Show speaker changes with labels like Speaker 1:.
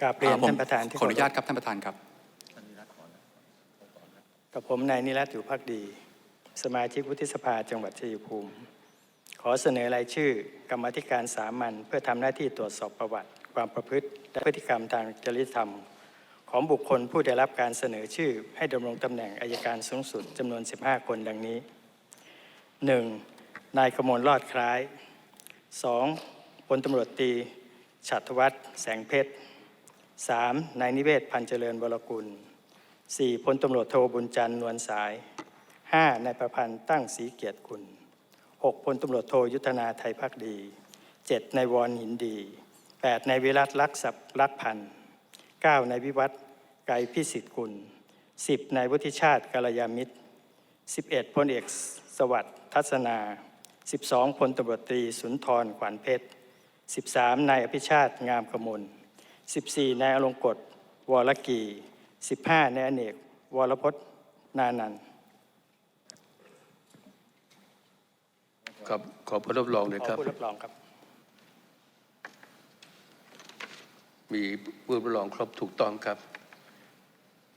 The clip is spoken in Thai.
Speaker 1: กราบเรียน
Speaker 2: อ่าผม
Speaker 1: ท่านประธานที่
Speaker 2: ขออนุญาต
Speaker 1: เค
Speaker 2: ครับท่านประธานครับา
Speaker 1: รพกับผมนายนิรัตน์อยู่พักดี สมาชิกวุฒิสภาจังหวัดชัยภูมิ ขอเสนอรายชื่อกรรมาธิการสามัญเพื่อทำหน้าที่ตรวจสอบประวัติ ความประพฤติและพฤติกรรมทางจริยธรรม ของบุคคลผู้ได้รับการเสนอชื่อ ให้ดำรงตำแหน่งอายการสูงสุดจำนวน 15 คนดังนี้ 1. นายกมลรอดคล้าย 2. พลตำรวจตรีฉัตรวัฒน์แสงเพชร 3. นายนิเวศพันเจริญวรกุล 4. พลตำรวจโทบุญจันทร์นวลสาย 5. นายประพันธ์ตั้งศรีเกียรติคุณ 6. พลตำรวจโทยุทธนาไทยพักดี 7. นายวรหินดี 8. นายวิรัตลักษณ์ลักษพันธ์ 9. นายวิวัฒน์ไกรพิสิทธิ์กุล 10. นายวุฒิชาติกาลยามิตร 11. พลเอกสวัสดิ์ทัศนา 12. พลตำรวจตรีสุนทรขวัญเพชร 13. นายอภิชาติงามกมล 14. นายอลงกฎวรกี 15. นายอเนก วรพจน์นานันท์
Speaker 3: ครับขอผู้รับรองนะ
Speaker 1: ขอ
Speaker 3: ครับ
Speaker 1: ผู้รับรองครับ
Speaker 3: มีผู้รับรองครบถูกต้องครับ